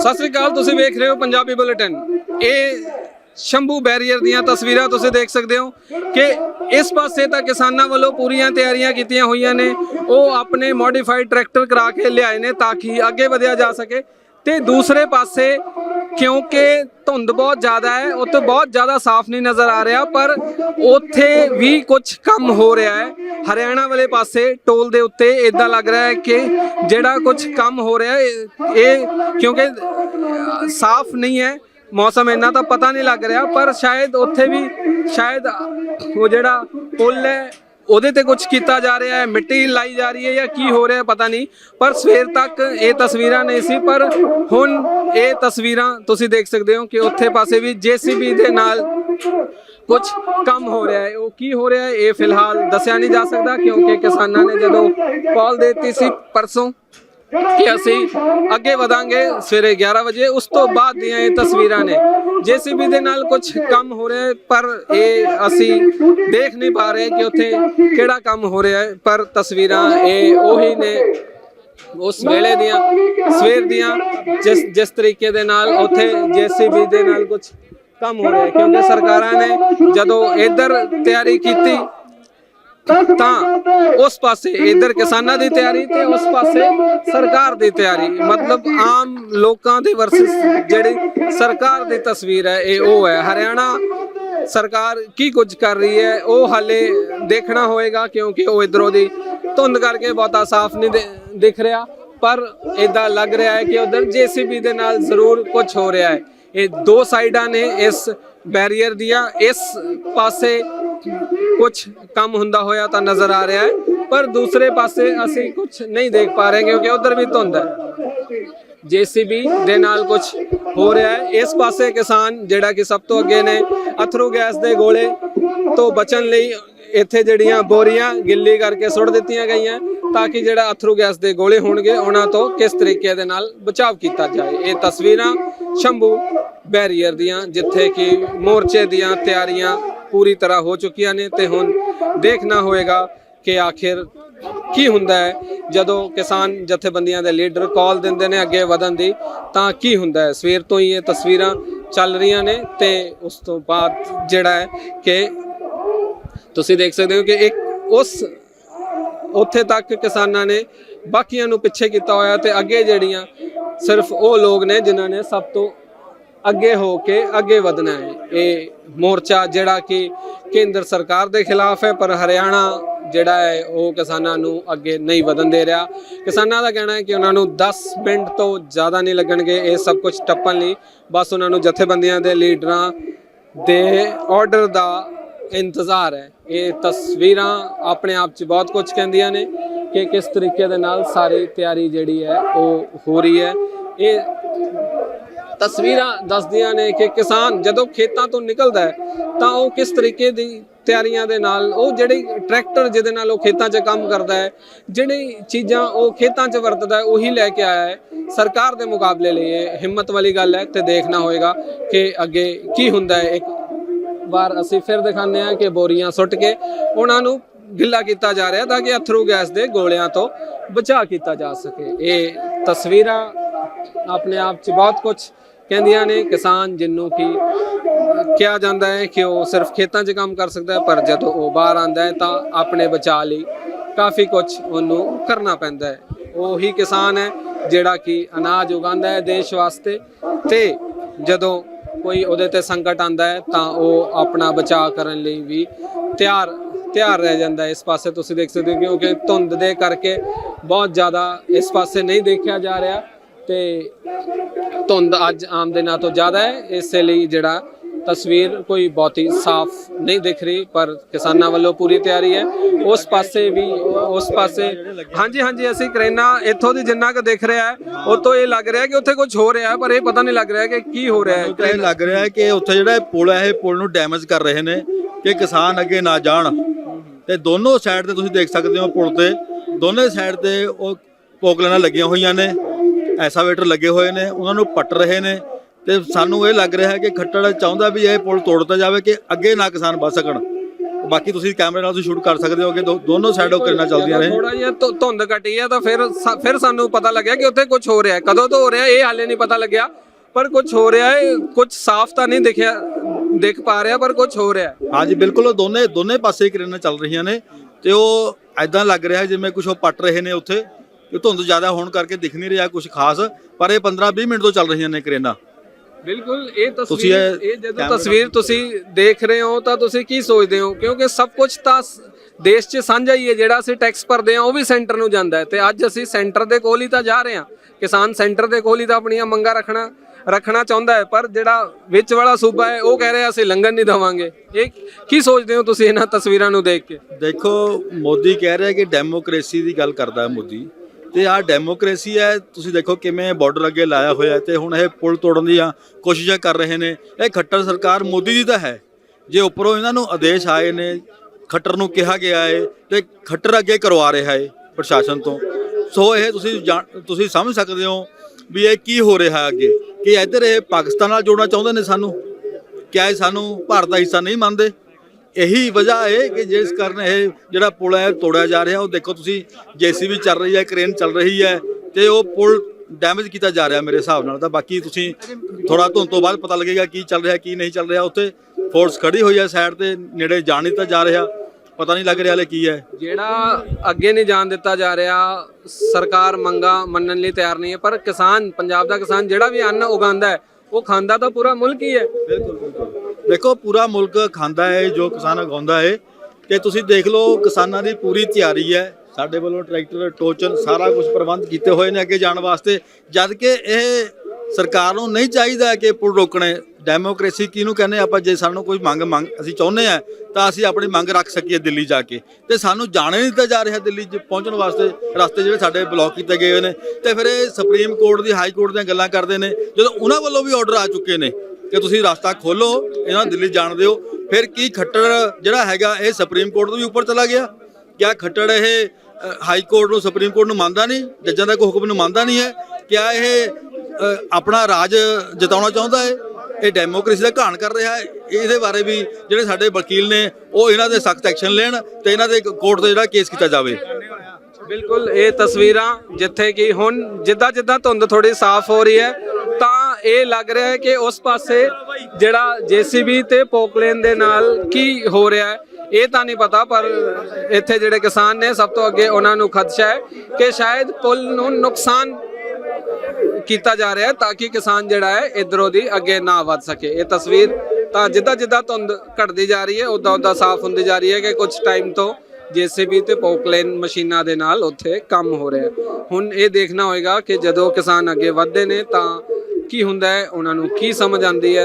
ਸਤਿ ਸ੍ਰੀ ਅਕਾਲ, ਤੁਸੀਂ ਵੇਖ ਰਹੇ ਹੋ ਪੰਜਾਬੀ ਬੁਲੇਟਿਨ। ਇਹ ਸ਼ੰਭੂ ਬੈਰੀਅਰ ਦੀਆਂ ਤਸਵੀਰਾਂ ਤੁਸੀਂ ਦੇਖ ਸਕਦੇ ਹੋ ਕਿ ਇਸ ਪਾਸੇ ਤਾਂ ਕਿਸਾਨਾਂ ਵੱਲੋਂ ਪੂਰੀਆਂ ਤਿਆਰੀਆਂ ਕੀਤੀਆਂ ਹੋਈਆਂ ਨੇ। ਉਹ ਆਪਣੇ ਮੋਡੀਫਾਈਡ ਟਰੈਕਟਰ ਕਰਾ ਕੇ ਲਿਆਏ ਨੇ ਤਾਂ ਕਿ ਅੱਗੇ ਵਧਿਆ ਜਾ ਸਕੇ। ਤੇ ਦੂਸਰੇ ਪਾਸੇ, ਕਿਉਂਕਿ ਧੁੰਦ ਬਹੁਤ ਜ਼ਿਆਦਾ ਹੈ, ਉੱਥੇ ਬਹੁਤ ਜ਼ਿਆਦਾ ਸਾਫ਼ ਨਹੀਂ ਨਜ਼ਰ ਆ ਰਿਹਾ, ਪਰ ਉੱਥੇ ਵੀ ਕੁਝ ਕੰਮ ਹੋ ਰਿਹਾ ਹੈ। ਹਰਿਆਣਾ ਵਾਲੇ ਪਾਸੇ ਟੋਲ ਦੇ ਉੱਤੇ ਇਦਾਂ ਲੱਗ ਰਿਹਾ ਹੈ ਕਿ ਜਿਹੜਾ ਕੁਝ ਕੰਮ ਹੋ ਰਿਹਾ ਹੈ, ਇਹ- ਕਿਉਂਕਿ ਸਾਫ਼ ਨਹੀਂ ਹੈ, ਮੌਸਮ ਇੰਨਾ ਤਾਂ ਪਤਾ ਨਹੀਂ ਲੱਗ ਰਿਹਾ, ਪਰ ਸ਼ਾਇਦ ਉੱਥੇ ਵੀ ਸ਼ਾਇਦ ਉਹ ਜਿਹੜਾ ਪੁਲ ਹੈ, ਉਹਦੇ ਤੇ ਕੁਝ ਕੀਤਾ ਜਾ ਰਿਹਾ ਹੈ, ਮਿੱਟੀ ਲਾਈ ਜਾ ਰਹੀ ਹੈ ਜਾਂ ਕੀ ਹੋ ਰਿਹਾ ਪਤਾ ਨਹੀਂ, ਪਰ ਸਵੇਰ ਤੱਕ ਇਹ ਤਸਵੀਰਾਂ ਨਹੀਂ ਸੀ, ਪਰ ਹੁਣ ਇਹ ਤਸਵੀਰਾਂ ਤੁਸੀਂ ਦੇਖ ਸਕਦੇ ਹੋ ਕਿ ਉੱਥੇ ਪਾਸੇ ਵੀ ਜੀਸੀਬੀ ਦੇ ਨਾਲ ਕੁਝ ਕੰਮ ਹੋ ਰਿਹਾ ਹੈ। ਉਹ ਕੀ ਹੋ ਰਿਹਾ ਹੈ, ਇਹ ਫਿਲਹਾਲ ਦੱਸਿਆ ਨਹੀਂ ਜਾ ਸਕਦਾ, ਕਿਉਂਕਿ ਕਿਸਾਨਾਂ ਨੇ ਜਦੋਂ ਕਾਲ ਦਿੱਤੀ ਸੀ ਪਰਸੋਂ ਕਿ ਅਸੀਂ ਅੱਗੇ ਵਧਾਂਗੇ ਸਵੇਰੇ 11 ਵਜੇ, ਉਸ ਤੋਂ ਬਾਅਦ ਦੀਆਂ ਇਹ ਤਸਵੀਰਾਂ ਨੇ। ਜੀਸੀਬੀ ਦੇ ਨਾਲ ਕੁਝ ਕੰਮ ਹੋ ਰਿਹਾ ਪਰ ਇਹ ਅਸੀਂ ਦੇਖ ਨਹੀਂ ਪਾ ਰਹੇ ਕਿ ਉੱਥੇ ਕਿਹੜਾ ਕੰਮ ਹੋ ਰਿਹਾ ਹੈ, ਪਰ ਤਸਵੀਰਾਂ ਇਹ ਉਹੀ ਨੇ। ਉਸ ਵੇਲੇ ਦੀਆਂ, ਸਵੇਰ ਦੀਆਂ, ਜਿਸ ਜਿਸ ਤਰੀਕੇ ਦੇ ਨਾਲ ਉੱਥੇ ਜੀਸੀਬੀ ਦੇ ਨਾਲ ਕੁਝ ਕੰਮ ਹੋ ਰਿਹਾ ਕਿਉਂਕਿ ਸਰਕਾਰਾਂ ਨੇ ਜਦੋਂ ਇੱਧਰ ਤਿਆਰੀ ਕੀਤੀ ਤਾਂ ਉਸ ਪਾਸੇ ਇਧਰ ਕਿਸਾਨਾਂ ਦੀ ਤਿਆਰੀ ਤੇ ਉਸ ਪਾਸੇ ਸਰਕਾਰ ਦੀ ਤਿਆਰੀ। ਮਤਲਬ ਆਮ ਲੋਕਾਂ ਦੇ ਵਰਸਸ ਜਿਹੜੀ ਸਰਕਾਰ ਦੀ ਤਸਵੀਰ ਹੈ ਇਹ ਉਹ ਹੈ। ਹਰਿਆਣਾ ਸਰਕਾਰ ਕੀ ਕੁਝ ਕਰ ਰਹੀ ਹੈ ਉਹ ਹਾਲੇ ਦੇਖਣਾ ਹੋਏਗਾ ਕਿਉਂਕਿ ਉਹ ਇਧਰੋਂ ਦੀ ਧੁੰਦ ਕਰਕੇ ਬਹੁਤਾ ਸਾਫ਼ ਨਹੀਂ ਦਿਖ ਰਿਹਾ। ਪਰ ਇਦਾਂ ਲੱਗ ਰਿਹਾ ਹੈ ਕਿ ਉਧਰ ਜੀਸੀਬੀ ਦੇ ਨਾਲ ਜ਼ਰੂਰ ਕੁਝ ਹੋ ਰਿਹਾ ਹੈ। ਇਹ ਦੋ ਸਾਈਡਾਂ ਨੇ ਇਸ ਬੈਰੀਅਰ ਦੀਆਂ ਇਸ ਪਾਸੇ ਕੁਝ ਕੰਮ ਹੁੰਦਾ ਹੋਇਆ ਤਾਂ ਨਜ਼ਰ ਆ ਰਿਹਾ ਹੈ, ਪਰ ਦੂਸਰੇ ਪਾਸੇ ਅਸੀਂ ਕੁਝ ਨਹੀਂ ਦੇਖ ਪਾ ਰਹੇ ਕਿਉਂਕਿ ਉਧਰ ਵੀ ਧੁੰਦ ਹੈ। ਜੀਸੀਬੀ ਦੇ ਨਾਲ ਕੁਝ ਹੋ ਰਿਹਾ ਹੈ। ਇਸ ਪਾਸੇ ਕਿਸਾਨ ਜਿਹੜਾ ਕਿ ਸਭ ਤੋਂ ਅੱਗੇ ਨੇ, ਅਥਰੂ ਗੈਸ ਦੇ ਗੋਲੇ ਤੋਂ ਬਚਣ ਲਈ ਇੱਥੇ ਜਿਹੜੀਆਂ ਬੋਰੀਆਂ ਗਿੱਲੀ ਕਰਕੇ ਸੁੱਟ ਦਿੱਤੀਆਂ ਗਈਆਂ, ਤਾਂ ਕਿ ਜਿਹੜਾ ਅਥਰੂ ਗੈਸ ਦੇ ਗੋਲੇ ਹੋਣਗੇ, ਉਹਨਾਂ ਤੋਂ ਕਿਸ ਤਰੀਕੇ ਦੇ ਨਾਲ ਬਚਾਅ ਕੀਤਾ ਜਾਏ। ਇਹ ਤਸਵੀਰਾਂ ਸ਼ੰਭੂ ਬੈਰੀਅਰ ਦੀਆਂ, ਜਿੱਥੇ ਕਿ ਮੋਰਚੇ ਦੀਆਂ ਤਿਆਰੀਆਂ ਪੂਰੀ ਤਰ੍ਹਾਂ ਹੋ ਚੁੱਕੀਆਂ ਨੇ ਤੇ ਹੁਣ ਦੇਖਣਾ ਹੋਏਗਾ ਕਿ ਆਖਿਰ ਕੀ ਹੁੰਦਾ ਹੈ। ਜਦੋਂ ਕਿਸਾਨ ਜਥੇਬੰਦੀਆਂ ਦੇ ਲੀਡਰ ਕਾਲ ਦਿੰਦੇ ਨੇ ਅੱਗੇ ਵਧਣ ਦੀ, ਤਾਂ ਕੀ ਹੁੰਦਾ ਹੈ? ਸਵੇਰ ਤੋਂ ਹੀ ਇਹ ਤਸਵੀਰਾਂ ਚੱਲ ਰਹੀਆਂ ਨੇ ਤੇ ਉਸ ਤੋਂ ਬਾਅਦ ਜਿਹੜਾ ਹੈ ਕਿ ਤੁਸੀਂ ਦੇਖ ਸਕਦੇ ਹੋ ਕਿ ਇੱਕ ਉਸ ਉੱਥੇ ਤੱਕ ਕਿਸਾਨਾਂ ਨੇ ਬਾਕੀਆਂ ਨੂੰ ਪਿੱਛੇ ਕੀਤਾ ਹੋਇਆ ਤੇ ਅੱਗੇ ਜਿਹੜੀਆਂ ਸਿਰਫ ਉਹ ਲੋਕ ਨੇ ਜਿਨ੍ਹਾਂ ਨੇ ਸਭ ਤੋਂ ਅੱਗੇ ਹੋ ਕੇ ਅੱਗੇ ਵਧਣਾ ਹੈ। ਇਹ ਮੋਰਚਾ ਜਿਹੜਾ ਕਿ ਕੇਂਦਰ ਸਰਕਾਰ ਦੇ ਖਿਲਾਫ ਹੈ, ਪਰ ਹਰਿਆਣਾ ਜਿਹੜਾ ਹੈ, ਉਹ ਕਿਸਾਨਾਂ ਨੂੰ ਅੱਗੇ ਨਹੀਂ ਵਧਣ ਦੇ ਰਿਹਾ। ਕਿਸਾਨਾਂ ਦਾ ਕਹਿਣਾ ਹੈ ਕਿ ਉਹਨਾਂ ਨੂੰ 10 ਮਿੰਟ ਤੋਂ ਜ਼ਿਆਦਾ ਨਹੀਂ ਲੱਗਣਗੇ। ਇਹ ਸਭ ਕੁਝ ਟੱਪਣ ਲਈ ਬਸ ਉਹਨਾਂ ਨੂੰ ਜਥੇਬੰਦੀਆਂ ਦੇ ਲੀਡਰਾਂ ਦੇ ਆਰਡਰ ਦਾ ਇੰਤਜ਼ਾਰ ਹੈ। ਇਹ ਤਸਵੀਰਾਂ ਆਪਣੇ ਆਪ 'ਚ ਬਹੁਤ ਕੁਝ ਕਹਿੰਦੀਆਂ ਨੇ। ਕਿ ਕਿਸ ਤਰੀਕੇ ਦੇ ਨਾਲ ਸਾਰੀ ਤਿਆਰੀ ਜਿਹੜੀ ਹੈ ਉਹ ਹੋ ਰਹੀ ਹੈ। ਇਹ ਤਸਵੀਰਾਂ ਦੱਸਦੀਆਂ ਨੇ ਕਿ ਕਿਸਾਨ ਜਦੋਂ ਖੇਤਾਂ ਤੋਂ ਨਿਕਲਦਾ ਹੈ, ਤਾਂ ਉਹ ਕਿਸ ਤਰੀਕੇ ਦੀ ਤਿਆਰੀਆਂ ਦੇ ਨਾਲ, ਉਹ ਜਿਹੜੀ ਟਰੈਕਟਰ ਜਿਹਦੇ ਨਾਲ ਉਹ ਖੇਤਾਂ 'ਚ ਕੰਮ ਕਰਦਾ ਹੈ, ਜਿਹੜੀ ਚੀਜ਼ਾਂ ਉਹ ਖੇਤਾਂ 'ਚ ਵਰਤਦਾ ਹੈ, ਉਹੀ ਲੈ ਕੇ ਆਇਆ ਹੈ। ਸਰਕਾਰ ਦੇ ਮੁਕਾਬਲੇ ਲਈ ਇਹ ਹਿੰਮਤ ਵਾਲੀ ਗੱਲ ਹੈ ਤੇ ਦੇਖਣਾ ਹੋਏਗਾ ਕਿ ਅੱਗੇ ਕੀ ਹੁੰਦਾ ਹੈ। ਇੱਕ ਵਾਰ ਅਸੀਂ ਫਿਰ ਦਿਖਾਉਂਦੇ ਹਾਂ ਕਿ ਬੋਰੀਆਂ ਸੁੱਟ ਕੇ ਉਹਨਾਂ ਨੂੰ ਗਿੱਲਾ ਕੀਤਾ ਜਾ ਰਿਹਾ ਤਾਂ ਕਿ ਅਥਰੂ ਗੈਸ ਦੇ ਗੋਲਿਆਂ ਤੋਂ ਬਚਾਅ ਕੀਤਾ ਜਾ ਸਕੇ। ਇਹ ਤਸਵੀਰਾਂ ਆਪਣੇ ਆਪ 'ਚ ਬਹੁਤ ਕੁਝ ਕਹਿੰਦੀਆਂ ਨੇ। ਕਿਸਾਨ ਜਿੰਨੂੰ ਕਿ ਕਿਹਾ ਜਾਂਦਾ ਹੈ ਕਿ ਉਹ ਸਿਰਫ ਖੇਤਾਂ 'ਚ ਕੰਮ ਕਰ ਸਕਦਾ ਹੈ, ਪਰ ਜਦੋਂ ਉਹ ਬਾਹਰ ਆਂਦਾ ਹੈ ਤਾਂ ਆਪਣੇ ਬਚਾਅ ਲਈ ਕਾਫੀ ਕੁਝ ਉਹਨੂੰ ਕਰਨਾ ਪੈਂਦਾ ਹੈ। ਉਹੀ ਕਿਸਾਨ ਹੈ ਜਿਹੜਾ ਕਿ ਅਨਾਜ ਉਗਾਉਂਦਾ ਹੈ ਦੇਸ਼ ਵਾਸਤੇ ਤੇ ਜਦੋਂ ਕੋਈ ਉਹਦੇ ਤੇ ਸੰਕਟ ਆਂਦਾ ਹੈ ਤਾਂ ਉਹ ਆਪਣਾ ਬਚਾਅ ਕਰਨ ਲਈ ਵੀ ਤਿਆਰ ਤਿਆਰ ਰਹਿ ਜਾਂਦਾ ਇਸ ਪਾਸੇ ਤੁਸੀਂ ਦੇਖ ਸਕਦੇ ਹੋ ਕਿਉਂਕਿ ਧੁੰਦ ਦੇ ਕਰਕੇ ਬਹੁਤ ਜ਼ਿਆਦਾ ਇਸ ਪਾਸੇ ਨਹੀਂ ਦੇਖਿਆ ਜਾ ਰਿਹਾ ਤੇ ਧੁੰਦ ਅੱਜ ਆਮ ਦਿਨਾਂ ਤੋਂ ਜ਼ਿਆਦਾ ਹੈ, ਇਸੇ ਲਈ ਜਿਹੜਾ ਤਸਵੀਰ ਕੋਈ ਬਹੁਤੀ ਸਾਫ਼ ਨਹੀਂ ਦਿਖ ਰਹੀ, ਪਰ ਕਿਸਾਨਾਂ ਵੱਲੋਂ ਪੂਰੀ ਤਿਆਰੀ ਹੈ। ਉਸ ਪਾਸੇ ਵੀ, ਉਸ ਪਾਸੇ ਹਾਂਜੀ ਹਾਂਜੀ, ਅਸੀਂ ਕਰੇਨਾ ਇੱਥੋਂ ਦੀ ਜਿੰਨਾ ਕੁ ਦਿਖ ਰਿਹਾ ਹੈ ਉਹ ਇਹ ਲੱਗ ਰਿਹਾ ਕਿ ਉੱਥੇ ਕੁਝ ਹੋ ਰਿਹਾ ਪਰ ਇਹ ਪਤਾ ਨਹੀਂ ਲੱਗ ਰਿਹਾ ਕਿ ਕੀ ਹੋ ਰਿਹਾ ਤਾਂ ਇਹ ਲੱਗ ਰਿਹਾ ਹੈ ਕਿ ਉੱਥੇ ਜਿਹੜਾ ਪੁਲ ਹੈ, ਇਹ ਪੁਲ ਨੂੰ ਡੈਮੇਜ ਕਰ ਰਹੇ ਨੇ, ਕਿ ਕਿਸਾਨ ਅੱਗੇ ਨਾ ਜਾਣ। ਤੇ ਦੋਨੋਂ ਸਾਈਡ ਤੇ ਤੁਸੀਂ ਦੇਖ ਸਕਦੇ ਹੋ ਪੁਲ ਤੇ। ਦੋਨੇ ਸਾਈਡ ਤੇ ਉਹ ਪੋਕਲਨਾਂ ਲੱਗੀਆਂ ਹੋਈਆਂ ਨੇ ਐਸਾਵੇਟਰ ਲੱਗੇ ਹੋਏ ਨੇ, ਉਹਨਾਂ ਨੂੰ ਪੱਟ ਰਹੇ ਨੇ ਤੇ ਸਾਨੂੰ ਇਹ ਲੱਗ ਰਿਹਾ ਹੈ ਕਿ ਖੱਟੜ ਚਾਹੁੰਦਾ ਵੀ ਇਹ ਪੁਲ ਤੋੜਤਾ ਜਾਵੇ ਕਿ ਅੱਗੇ ਨਾ ਕਿਸਾਨ ਵੱਧ ਸਕਣ। ਬਾਕੀ ਤੁਸੀਂ ਕੈਮਰੇ ਨਾਲ ਤੁਸੀਂ ਸ਼ੂਟ ਕਰ ਸਕਦੇ ਹੋ ਕਿ ਦੋ- ਦੋਨੋਂ ਸਾਈਡੋਂ ਕਰਨਾ ਚੱਲਦੀਆਂ ਨੇ। ਥੋੜਾ ਜਿਹਾ ਧੁ- ਧੁੰਦ ਘਟੀ ਹੈ ਤਾਂ ਫਿਰ ਫਿਰ ਸਾਨੂੰ ਪਤਾ ਲੱਗਿਆ ਕਿ ਉੱਥੇ ਕੁਝ ਹੋ ਰਿਹਾ ਕਦੋਂ ਤੋਂ ਹੋ ਰਿਹਾ, ਇਹ ਹਾਲੇ ਨਹੀਂ ਪਤਾ ਲੱਗਿਆ। ਪਰ ਕੁਝ ਹੋ ਰਿਹਾ ਹੈ ਕੁਝ ਸਾਫ਼ ਤਾਂ ਨਹੀਂ ਦਿਖਿਆ। ਦਿਖ ਪਾ ਰਿਹਾ ਪਰ ਕੁਝ ਹੋ ਰਿਹਾ। ਹਾਂਜੀ ਬਿਲਕੁਲ ਉਹ ਦੋਨੇ ਦੋਨੇ ਪਾਸੇ ਹੀ ਕਰੇਨਾਂ ਚੱਲ ਰਹੀਆਂ ਨੇ ਤੇ ਉਹ ਐਦਾਂ ਲੱਗ ਰਿਹਾ ਜਿਵੇਂ ਕੁਝ ਉਹ ਪੱਟ ਰਹੇ ਨੇ ਉੱਥੇ ਕਿ ਧੁੰਦ ਜ਼ਿਆਦਾ ਹੋਣ ਕਰਕੇ ਦਿਖ ਨਹੀਂ ਰਿਹਾ ਕੁਝ ਖਾਸ ਪਰ ਇਹ 15-20 ਮਿੰਟ ਤੋਂ ਚੱਲ ਰਹੀਆਂ ਨੇ ਕਰੇਨਾਂ। ਬਿਲਕੁਲ ਇਹ ਤੁਸੀਂ ਤਸਵੀਰ ਇਹ ਜਦੋਂ ਤਸਵੀਰ ਤੁਸੀਂ ਦੇਖ ਰਹੇ ਹੋ ਤਾਂ ਤੁਸੀਂ ਕੀ ਸੋਚਦੇ ਹੋ? ਕਿਉਂਕਿ ਸਭ ਕੁਝ ਤਾਂ ਦੇਸ਼ 'ਚ ਸਾਂਝਾ ਹੀ ਹੈ ਜਿਹੜਾ ਅਸੀਂ ਟੈਕਸ ਭਰਦੇ ਹਾਂ ਉਹ ਵੀ ਸੈਂਟਰ ਨੂੰ ਜਾਂਦਾ ਹੈ। ਤੇ ਅੱਜ ਅਸੀਂ ਸੈਂਟਰ ਦੇ ਕੋਲ ਹੀ ਤਾਂ ਜਾ ਰਹੇ ਹਾਂ। ਕਿਸਾਨ ਸੈਂਟਰ ਦੇ ਕੋਲ ਹੀ ਤਾਂ ਆਪਣੀਆਂ ਮੰਗਾਂ ਰੱਖਣਾ ਰੱਖਣਾ ਚਾਹੁੰਦਾ ਹੈ, ਪਰ ਜਿਹੜਾ ਵਿੱਚ ਵਾਲਾ ਸੂਬਾ ਹੈ, ਉਹ ਕਹਿ ਰਿਹਾ ਅਸੀਂ ਲੰਘਣ ਨਹੀਂ ਦੇਵਾਂਗੇ। ਇਹ ਕੀ ਸੋਚਦੇ ਹੋ ਤੁਸੀਂ ਇਹਨਾਂ ਤਸਵੀਰਾਂ ਨੂੰ ਦੇਖ ਕੇ? ਦੇਖੋ, ਮੋਦੀ ਕਹਿ ਰਿਹਾ ਕਿ ਡੈਮੋਕ੍ਰੇਸੀ ਦੀ ਗੱਲ ਕਰਦਾ ਹੈ ਮੋਦੀ। ਤੇ ਆਹ ਡੈਮੋਕ੍ਰੇਸੀ ਹੈ, ਤੁਸੀਂ ਦੇਖੋ ਕਿਵੇਂ ਬਾਰਡਰ ਅੱਗੇ ਲਾਇਆ ਹੋਇਆ ਹੈ ਤੇ ਹੁਣ ਇਹ ਪੁਲ ਤੋੜਨ ਦੀਆਂ ਕੋਸ਼ਿਸ਼ਾਂ ਕਰ ਰਹੇ ਨੇ। ਇਹ ਖੱਟਰ ਸਰਕਾਰ ਮੋਦੀ ਦੀ ਤਾਂ ਹੈ। ਜੇ ਉੱਪਰੋਂ ਇਹਨਾਂ ਨੂੰ ਆਦੇਸ਼ ਆਏ ਨੇ, ਖੱਟਰ ਨੂੰ ਕਿਹਾ ਗਿਆ ਹੈ ਤੇ ਖੱਟਰ ਅੱਗੇ ਕਰਵਾ ਰਿਹਾ ਹੈ ਪ੍ਰਸ਼ਾਸਨ ਤੋਂ। ਸੋ ਇਹ ਤੁਸੀਂ ਜਾਣ- ਤੁਸੀਂ ਸਮਝ ਸਕਦੇ ਹੋ ਵੀ ਇਹ ਕੀ ਹੋ ਰਿਹਾ ਅੱਗੇ। ਕਿ ਇੱਧਰ ਇਹ ਪਾਕਿਸਤਾਨ ਨਾਲ ਜੋੜਨਾ ਚਾਹੁੰਦੇ ਨੇ ਸਾਨੂੰ? ਕਿਆ ਇਹ ਸਾਨੂੰ ਭਾਰਤ ਦਾ ਹਿੱਸਾ ਨਹੀਂ ਮੰਨਦੇ? ਇਹੀ ਵਜ੍ਹਾ ਹੈ ਕਿ ਜਿਸ ਕਾਰਨ ਇਹ ਜਿਹੜਾ ਪੁਲ ਹੈ, ਤੋੜਿਆ ਜਾ ਰਿਹਾ, ਉਹ ਦੇਖੋ ਤੁਸੀਂ, ਜੀਸੀਬੀ ਚੱਲ ਰਹੀ ਹੈ, ਕ੍ਰੇਨ ਚੱਲ ਰਹੀ ਹੈ ਤੇ ਉਹ ਪੁਲ ਡੈਮੇਜ ਕੀਤਾ ਜਾ ਰਿਹਾ ਮੇਰੇ ਹਿਸਾਬ ਨਾਲ। ਤਾਂ ਬਾਕੀ ਤੁਸੀਂ ਥੋੜਾ ਧੁੰਦ ਤੋਂ ਬਾਅਦ ਪਤਾ ਲੱਗੇਗਾ ਕੀ ਚੱਲ ਰਿਹਾ, ਕੀ ਨਹੀਂ ਚੱਲ ਰਿਹਾ। ਉੱਥੇ ਫੋਰਸ ਖੜੀ ਹੋਈ ਹੈ ਸਾਈਡ ਤੇ, ਨੇੜੇ ਜਾਣ ਨਹੀਂ ਤਾਂ ਜਾ ਰਿਹਾ। ਪਤਾ ਨਹੀਂ ਲੱਗ ਰਿਹਾ ਹਲੇ ਕੀ ਹੈ। ਜਿਹੜਾ ਅੱਗੇ ਨਹੀਂ ਜਾਣ ਦਿੱਤਾ ਜਾ ਰਿਹਾ ਸਰਕਾਰ ਮੰਗਾ ਮੰਨਣ ਲਈ ਤਿਆਰ ਨਹੀਂ ਹੈ ਪਰ ਕਿਸਾਨ ਪੰਜਾਬ ਦਾ ਕਿਸਾਨ ਜਿਹੜਾ ਵੀ ਅੰਨ ਉਗਾਉਂਦਾ ਹੈ ਉਹ ਖਾਂਦਾ ਤਾਂ ਪੂਰਾ ਮੁਲਕ ਹੀ ਹੈ। ਬਿਲਕੁਲ ਬਿਲਕੁਲ। ਦੇਖੋ ਪੂਰਾ ਮੁਲਕ ਖਾਂਦਾ ਹੈ ਜੋ ਕਿਸਾਨ ਉਗਾਉਂਦਾ ਹੈ। ਤੇ ਤੁਸੀਂ ਦੇਖ ਲਓ ਕਿਸਾਨਾਂ ਦੀ ਪੂਰੀ ਤਿਆਰੀ ਹੈ। ਸਾਡੇ ਵੱਲੋਂ ਟਰੈਕਟਰ ਟੋਚਨ ਸਾਰਾ ਕੁਝ ਪ੍ਰਬੰਧ ਕੀਤੇ ਹੋਏ ਨੇ ਅੱਗੇ ਜਾਣ ਵਾਸਤੇ। ਜਦ ਕਿ ਇਹ ਸਰਕਾਰ ਨੂੰ ਨਹੀਂ ਚਾਹੀਦਾ ਕਿ ਪੁਲ ਰੋਕਣੇ। ਡੈਮੋਕ੍ਰੇਸੀ ਕਿਹਨੂੰ ਕਹਿੰਦੇ ਆਪਾਂ ਜੇ ਸਾਨੂੰ ਕੋਈ ਮੰਗ ਮੰਗ ਅਸੀਂ ਚਾਹੁੰਦੇ ਆ, ਤਾਂ ਅਸੀਂ ਆਪਣੀ ਮੰਗ ਰੱਖ ਸਕੀਏ ਦਿੱਲੀ ਜਾ ਕੇ। ਤੇ ਸਾਨੂੰ ਜਾਣੇ ਨਹੀਂ ਦਿੱਤਾ ਜਾ ਰਿਹਾ ਦਿੱਲੀ 'ਚ ਪਹੁੰਚਣ ਵਾਸਤੇ, ਰਸਤੇ ਜਿਹੜੇ ਸਾਡੇ ਬਲੌਕ ਕੀਤੇ ਗਏ ਹੋਏ ਨੇ। ਤੇ ਫਿਰ ਇਹ ਸੁਪਰੀਮ ਕੋਰਟ ਦੀ ਹਾਈ ਕੋਰਟ ਦੀਆਂ ਗੱਲਾਂ ਕਰਦੇ ਨੇ। ਜਦੋਂ ਉਹਨਾਂ ਵੱਲੋਂ ਵੀ ਆਰਡਰ ਆ ਚੁੱਕੇ ਨੇ ਕਿ ਤੁਸੀਂ ਰਸਤਾ ਖੋਲੋ ਇਹਨਾਂ ਦਿੱਲੀ ਜਾਣ ਦਿਓ। ਫਿਰ ਕੀ ਖੱਟੜ ਜਿਹੜਾ ਹੈਗਾ, ਇਹ ਸੁਪਰੀਮ ਕੋਰਟ ਤੋਂ ਵੀ ਉੱਪਰ ਚਲਾ ਗਿਆ? ਕਿਆ ਖੱਟੜ ਇਹ ਹਾਈ ਕੋਰਟ ਨੂੰ ਸੁਪਰੀਮ ਕੋਰਟ ਨੂੰ ਮੰਨਦਾ ਨਹੀਂ? ਜੱਜਾਂ ਦਾ ਕੋਈ ਹੁਕਮ ਨੂੰ ਮੰਨਦਾ ਨਹੀਂ ਹੈ? ਕਿਆ ਇਹ ਆਪਣਾ ਰਾਜ ਜਿਤਾਉਣਾ ਚਾਹੁੰਦਾ ਹੈ, ਇਹ ਡੈਮੋਕ੍ਰੇਸੀ ਦਾ ਘਾਣ ਕਰ ਰਿਹਾ ਹੈ, ਇਹਦੇ ਬਾਰੇ ਵੀ ਜਿਹੜੇ ਸਾਡੇ ਵਕੀਲ ਨੇ, ਉਹ ਇਹਨਾਂ ਦੇ ਸਖਤ ਐਕਸ਼ਨ ਲੈਣ ਤੇ ਇਹਨਾਂ ਦੇ ਕੋਰਟ ਤੇ ਜਿਹੜਾ ਕੇਸ ਕੀਤਾ ਜਾਵੇ। ਬਿਲਕੁਲ, ਇਹ ਤਸਵੀਰਾਂ ਜਿੱਥੇ ਕਿ ਹੁਣ ਜਿੱਦਾਂ ਜਿੱਦਾਂ ਧੁੰਦ ਥੋੜੀ ਸਾਫ਼ ਹੋ ਰਹੀ ਹੈ, ਤਾਂ ਇਹ ਲੱਗ ਰਿਹਾ ਹੈ ਕਿ ਉਸ ਪਾਸੇ ਜਿਹੜਾ ਜੀਸੀਬੀ ਤੇ ਪੋਕਲੇਨ ਦੇ ਨਾਲ ਕੀ ਹੋ ਰਿਹਾ ਹੈ, ਇਹ ਤਾਂ ਨਹੀਂ ਪਤਾ, ਪਰ ਇੱਥੇ ਜਿਹੜੇ ਕਿਸਾਨ ਨੇ, ਸਭ ਤੋਂ ਅੱਗੇ ਉਹਨਾਂ ਨੂੰ ਖਦਸ਼ਾ ਹੈ ਕਿ ਸ਼ਾਇਦ ਪੁਲ ਨੂੰ ਨੁਕਸਾਨ ਕੀਤਾ ਜਾ ਰਿਹਾ ਹੈ ਤਾਂ ਕਿ ਕਿਸਾਨ ਜਿਹੜਾ ਹੈ ਇਧਰੋਂ ਦੀ ਅੱਗੇ ਨਾ ਵੱਧ ਸਕੇ ਇਹ ਤਸਵੀਰ ਤਾਂ ਜਿੱਦਾਂ ਜਿੱਦਾਂ ਧੁੰਦ ਘਟਦੀ ਜਾ ਰਹੀ ਹੈ ਉਦਾਂ ਉਦਾਂ ਸਾਫ਼ ਹੁੰਦੀ ਜਾ ਰਹੀ ਹੈ ਕਿ ਕੁਝ ਟਾਈਮ ਤੋਂ ਜੀਸੀਬੀ ਤੇ ਪੋਕਲੇਨ ਮਸ਼ੀਨਾਂ ਦੇ ਨਾਲ ਉੱਥੇ ਕੰਮ ਹੋ ਰਿਹਾ ਹੈ। ਹੁਣ ਇਹ ਦੇਖਣਾ ਹੋਏਗਾ ਕਿ ਜਦੋਂ ਕਿਸਾਨ ਅੱਗੇ ਵਧਦੇ ਨੇ ਤਾਂ ਕੀ ਹੁੰਦਾ ਹੈ, ਉਹਨਾਂ ਨੂੰ ਕੀ ਸਮਝ ਆਉਂਦੀ ਹੈ